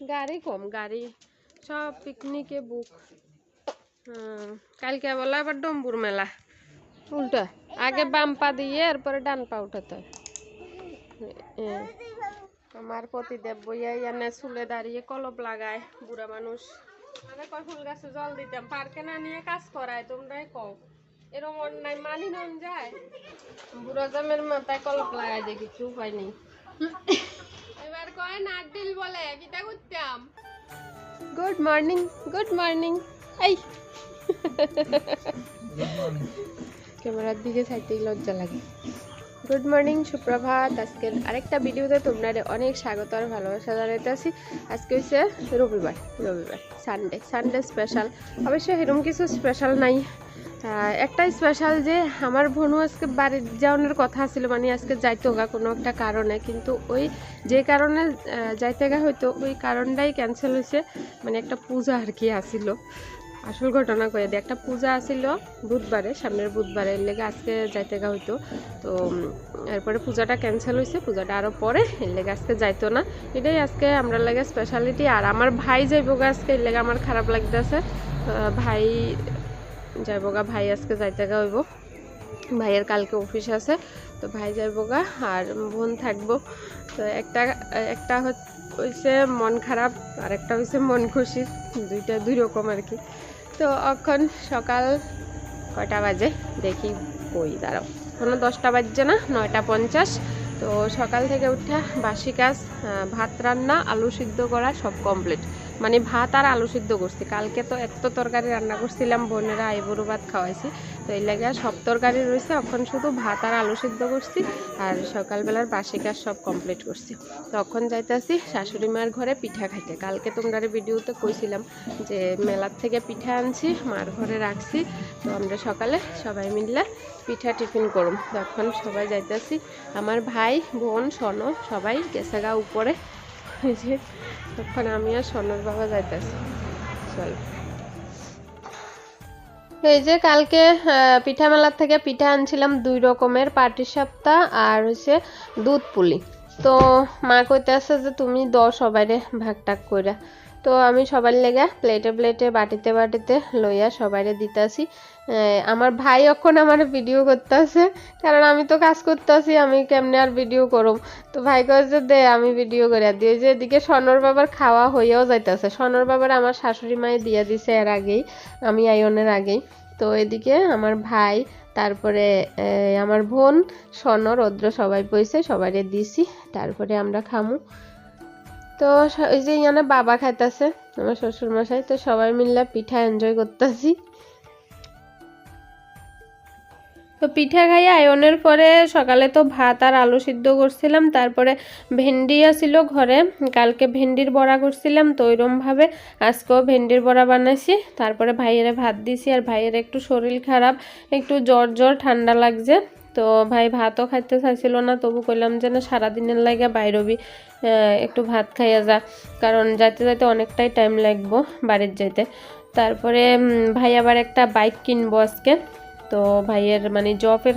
গাড়ি কম, গাড়ি সব পিকনিকে বুক কালকে বলা আবার ডম্বুর মেলা। উল্টা, আগে বাম পা দিয়ে এরপরে ডান পা উঠাতে হয়। আমার পতিদেব বইয়া এনে চুলে দাঁড়িয়ে কলপ লাগায়, বুড়া মানুষ। মানে কয়, ফুল গাছে জল দিতাম, পার্কে না নিয়ে কাজ করায়, তোমরাই কও। এরকম অন্যায় মানি নন যায়। বুড়া জামের মাথায় কলপ লাগাই দিয়ে কিছু উপায় নেই। এবার কয় নারদিল বলে? কিতা করতাম গুড মর্নিং গুড মর্নিং এই। ক্যামেরার দিকে সাইতেই লজ্জা লাগে। গুড মর্নিং সুপ্রভাত। আজকের আরেকটা ভিডিওতে তোমরা অনেক স্বাগত আর ভালোবাসা জানাইতেছি আজকে হচ্ছে রবিবার রবিবার সানডে সানডে স্পেশাল অবশ্য এরকম কিছু স্পেশাল নাই। আহ, একটাই স্পেশাল যে আমার বোনও আজকে বাড়ি যাওয়ানোর কথা ছিল মানে আজকে যাইতে গা কোনো একটা কারণে। কিন্তু ওই যে কারণে যাইতে গা হয়তো ওই কারণটাই ক্যান্সেল হয়েছে মানে একটা পূজা আর কি আসিল আসল ঘটনা কয়ে দিই একটা পূজা আসিল বুধবারে সামনের বুধবারে এর লেগে আজকে যাইতে গা হইতো। তো এরপরে পূজাটা ক্যান্সেল হয়েছে পূজাটা আরও পরে এর লেগে আজকে যাইতো না। এটাই আজকে আমরা লাগে স্পেশালিটি আর আমার ভাই যাইব গা আজকে এর লেগে আমার খারাপ লাগতেছে। ভাই যাইব গা ভাই আজকে যাইতে গা হইব। ভাইয়ের কালকে অফিস আছে, তো ভাই যাইব গা আর বোন থাকব। তো একটা একটা হচ্ছে মন খারাপ, আর একটা হইছে মন খুশি, দুইটা দুই রকম আর কি। তো এখন সকাল কয়টা বাজে? দেখি কই দাঁড়াও। কোনো দশটা বাজছে না, নয়টা পঞ্চাশ। তো সকাল থেকে উঠে বাসি কাজ ভাত রান্না, আলু সিদ্ধ করা সব কমপ্লিট। মানে ভাত আর আলু সিদ্ধ করছি। কালকে তো এত তরকারি রান্না করছিলাম, বোনেরা আইবুড়ো ভাত খাওয়াইছি। তো এই লাগে সব তরকারি রয়েছে, এখন শুধু ভাত আর আলু সিদ্ধ করছি আর সকালবেলার বাসি কাজ সব কমপ্লিট করছি। তখন যাইতেছি শাশুড়ি মার ঘরে পিঠা খাইতে। কালকে তোমরা ভিডিওতে কইছিলাম যে মেলার থেকে পিঠা আনছি, মার ঘরে রাখছি। তো আমরা সকালে সবাই মিললে পিঠা টিফিন করুম। তখন সবাই যাইতেছি। আমার ভাই, বোন, সন সবাই গেছে গা উপরে। যে তখন আমি আর সনর বাবা যাইতেছি। চল। এই যে কালকে পিঠা মেলার থেকে পিঠা আনছিলাম দুই রকমের, পাটি সাপ্তা আর হচ্ছে দুধ পুলি। তো মা কইতাছে যে তুমি দশ সবাইরে ভাগ টাগ কইরা। তো আমি সবার লেগে প্লেটে প্লেটে বাটিতে বাটিতে লইয়া সবাইরে দিতাছি। আমার ভাই এখন আমার ভিডিও করতেছে। কারণ আমি তো কাজ করতেছি, আমি কেমনে আর ভিডিও করুম তো ভাই যে, দে, আমি ভিডিও করে ওই যে এদিকে সনর বাবার খাওয়া হইয়াও যাইতেছে। সনর বাবার আমার শাশুড়ি মায়ে দিয়ে দিছে এর আগেই, আমি আয়নের আগেই। তো এদিকে আমার ভাই, তারপরে আমার বোন স্বর্ণ রৌদ্র সবাই বইছে সবাইরে দিছি। তারপরে আমরা খামু। তো ওই যে ইয়ানে বাবা খাইতাছে, আমার শ্বশুর মশাই তো সবাই মিললে পিঠা এনজয় করতেছি। তো পিঠা খাইয়া আয়নের পরে সকালে তো ভাত আর আলু সিদ্ধ করছিলাম, তারপরে ভেন্ডি আসিল ঘরে, কালকে ভেন্ডির বড়া করছিলাম, তো ওইরমভাবে আজকেও ভেন্ডির বড়া বানাইছি, তারপরে ভাইয়েরে ভাত দিছি, আর ভাইয়ের একটু শরীর খারাপ, একটু জ্বর জ্বর, ঠান্ডা লাগছে তো ভাই ভাতও খাইতে চাইছিল না, তবু কইলাম যে না সারাদিনের লাগে বাইরবি একটু ভাত খাইয়া যা। কারণ যাইতে যাইতে অনেকটাই টাইম লাগবো বাড়ির যাইতে। তারপরে ভাই আবার একটা বাইক কিনবো আজকে। তো ভাইয়ের মানে জবের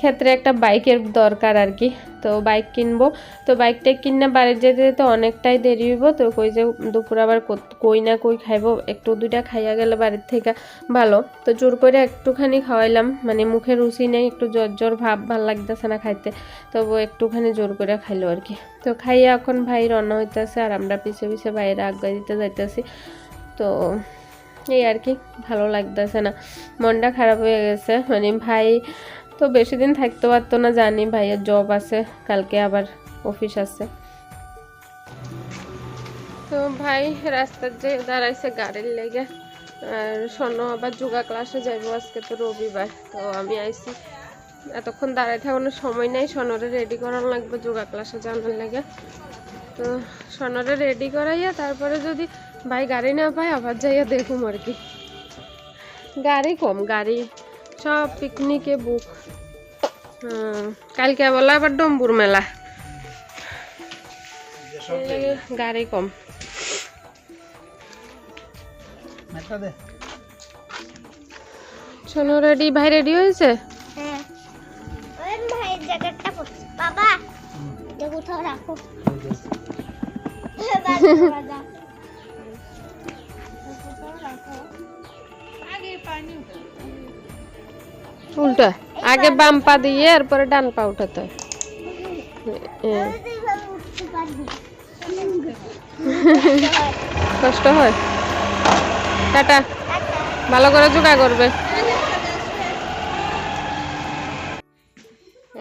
ক্ষেত্রে একটা বাইকের দরকার আর কি। তো বাইক কিনবো। তো বাইকটা কিনে বাড়ির যেতে যেতে অনেকটাই দেরি হইব। তো কই যে দুপুর আবার কই না কই খাইবো, একটু দুইটা খাইয়া গেলে বাড়ির থেকে ভালো। তো জোর করে একটুখানি খাওয়াইলাম। মানে মুখে রুচি নেই, একটু জ্বর জ্বর ভাব ভালো লাগতেছে না খাইতে। তবু একটুখানি জোর করে খাইলো আর কি। তো খাইয়া এখন ভাই রান্না হইতেছে আর আমরা পিছে পিছে বাইরে আজ্ঞা দিতে যাইতেছি। তো এই আর কি, ভালো লাগতেছে না। মনটা খারাপ হয়ে গেছে। মানে ভাই তো বেশি দিন থাকতে পারতো না, জানি ভাইয়ের জব আছে, কালকে আবার অফিস আছে। তো ভাই রাস্তার যে দাঁড়াইছে গাড়ির লেগে, আর শোনো আবার যোগা ক্লাসে যাইব আজকে তো রবিবার, তো আমি আইছি। এতক্ষণ দাঁড়ায় থাকানোর সময় নেই সনরে রেডি করানো লাগবে, যোগা ক্লাসে জানার লাগে। তো সনরে রেডি করাইয়া তারপরে যদি ভাই গাড়ি না পায়, আবার যাইয়া দেখুম আর কি। গাড়ি কম, গাড়ি সব পিকনিকে বুক কালকে বলা আবার ডম্বুর মেলা। গাড়ি কম। শোনো রেডি ভাই রেডি হয়েছে? হ্যাঁ। বাবা রাখো। উল্টা আগে বাম পা দিয়ে, এরপরে ডান পা উঠাতে কষ্ট হয়? টাটা। ভালো করে জোগা করবে।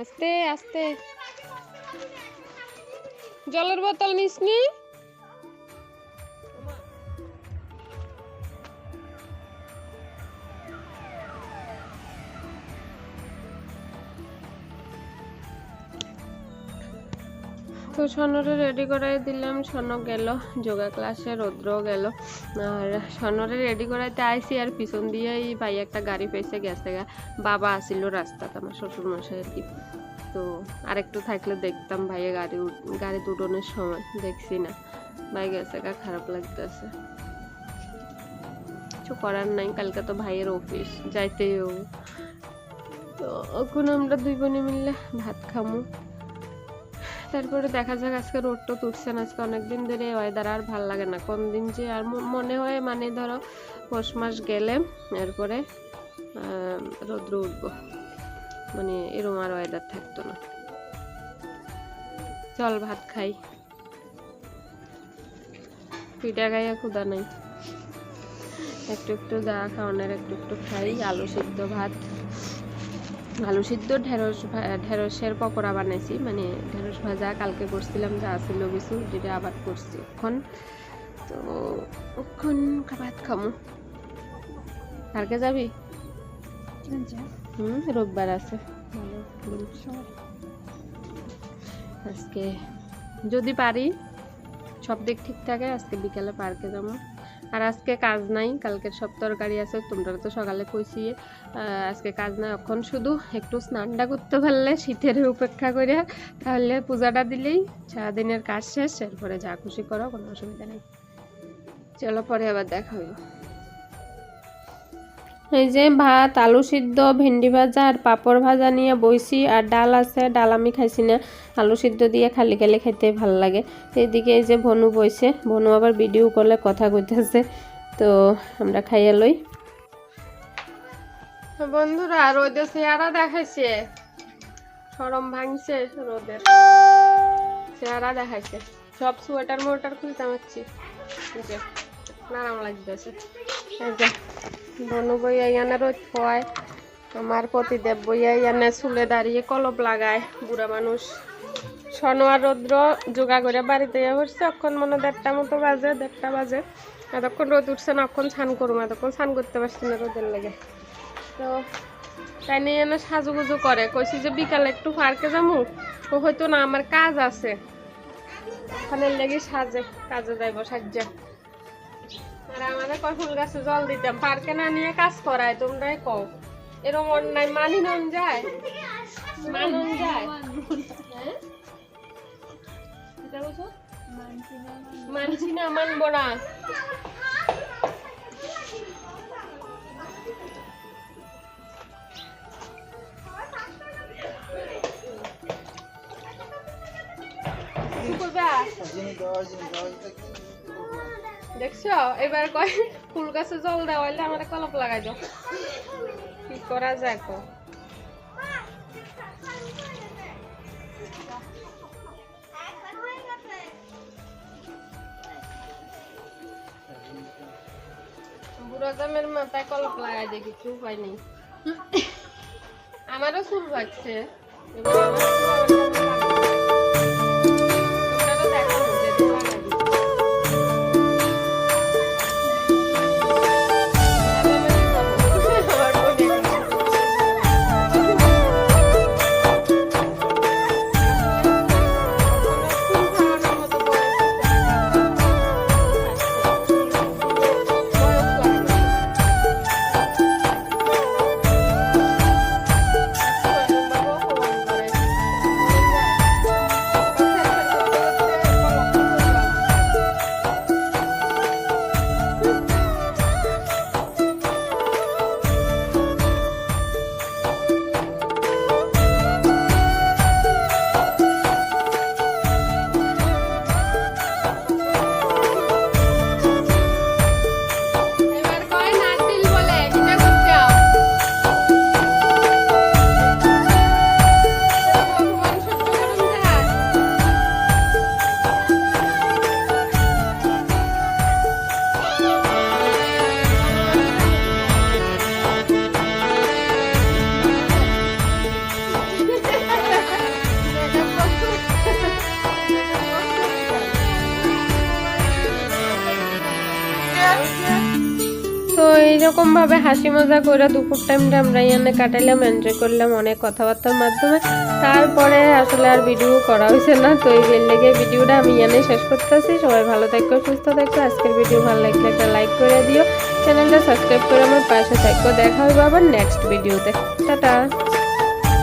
আস্তে আস্তে। জলের বোতল নিসনি? সনরে রেডি করাই দিলাম। সন গেল, যোগা ক্লাসে রৌদ্র গেল। আর সনরে রেডি করাইতে আইসি আর পিছন দিয়েই ভাই একটা গাড়ি পেয়েছে, গেছে গা। বাবা আসিল রাস্তাতে আমার শ্বশুর মশাই আর কি। তো আরেকটু থাকলে দেখতাম ভাইয়ে গাড়ি গাড়ি উঠোনের সময়, দেখছি না। ভাই গেছে গা, খারাপ লাগতেছে। কিছু করার নাই, কালকে তো ভাইয়ের অফিস যাইতেই হবে। তো এখন আমরা দুই বোনে মিললে ভাত খামু। তারপরে দেখা যাক, আজকে তো তুলছে না, আজকে অনেকদিন ধরে ওয়েদার আর ভালো লাগে না। কোন দিন যে আর মনে হয় মানে ধরো পৌষ মাস গেলে এরপরে রৌদ্র উঠবো। মানে এরম আর ওয়েদার থাকতো না। চল ভাত খাই। পিঠা খাইয়া ক্ষুদা নাই। একটু একটু যা খাওয়ানোর, একটু একটু খাই, আলু সিদ্ধ ভাত। আলু সিদ্ধ ঢেঁড়স ঢেঁড়সের পকোড়া বানাইছি। মানে ঢেঁড়স ভাজা, কালকে করছিলাম যা ছিল কিছু, যেটা আবার করছি এখন। তো এখন ভাত খামু। কালকে যাবি? হুম, রোববার আছে। আজকে যদি পারি, সব দিক ঠিক থাকে, আজকে বিকালে পার্কে যাব। আর আজকে কাজ নাই, কালকের সব তরকারি আছে তোমরা তো সকালে কইছি আজকে কাজ নাই। এখন শুধু একটু স্নানটা করতে পারলে, শীতের উপেক্ষা করে, তাহলে পূজাটা দিলেই সারাদিনের কাজ শেষ, এরপরে যা খুশি করো, কোনো অসুবিধা নেই। চলো পরে আবার দেখা হইব এই যে ভাত, আলু সিদ্ধ ভেন্ডি ভাজা আর পাপড় ভাজা নিয়ে বইছি আর ডাল আছে, ডাল আমি খাইছি না। আলু সিদ্ধ দিয়ে খালি খালি খাইতে ভালো লাগে। এইদিকে এই যে ভনু বইছে ভনু আবার ভিডিও করলে কথা কইতেছে। তো আমরা খাইয়া লই। বন্ধুরা, রোদে চেহারা দেখাইছে। সরম ভাঙছে রোদের চেহারা দেখাইছে। সব সোয়েটার মোয়েটার খুলতে পারছি। আরাম লাগতেছে। বনু বইয়া ইয়ানে রোদ খোয়ায় আমার পতিদেব বইয়া ইয়ানে চুলে দাঁড়িয়ে কলপ লাগায়, বুড়া মানুষ। সনোয়ার রৌদ্র যোগা করে বাড়িতে করছে অক্ষণ মনে দেড়টা মতো বাজে, দেড়টা বাজে। এতক্ষণ রোদ উঠছে না অক্ষণ স্নান করব, এতক্ষণ স্নান করতে পারছি না রোদের লেগে। তো তাই নিয়ে এনে সাজুগুজু করে। কইছি যে বিকালে একটু পার্কে যাব ও হয়তো না, আমার কাজ আছে। ওখানে লেগে সাজে, কাজে যাইব সাজ্জা। আর আমাদের কয় ফুল জল দিতাম, পার্কে না নিয়ে কাজ করায়, তোমরাই কও। এরকম যায়? মানুন? মানছি না, মানবো না? দেখছ? এবার কয়, ফুল গাছে জল দেওয়া হইলে আমার কলপ লাগাই দাও। কি করা যায় কো? মাথায় কলপ লাগাই কিছু উপায় নেই। আমারও চুল ভাগছে এইরকমভাবে হাসি মজা করে দুপুর টাইমটা আমরা এখানে কাটাইলাম এনজয় করলাম অনেক কথাবার্তার মাধ্যমে। তারপরে আসলে আর ভিডিও করা হয়েছে না, তো এই লেগে ভিডিওটা আমি এখানে শেষ করতেছি। সবাই ভালো থাকো, সুস্থ থাকো। আজকের ভিডিও ভালো লাগলে একটা লাইক করে দিও। চ্যানেলটা সাবস্ক্রাইব করে আমার পাশে থাকো। দেখা হবে আবার নেক্সট ভিডিওতে টাটা।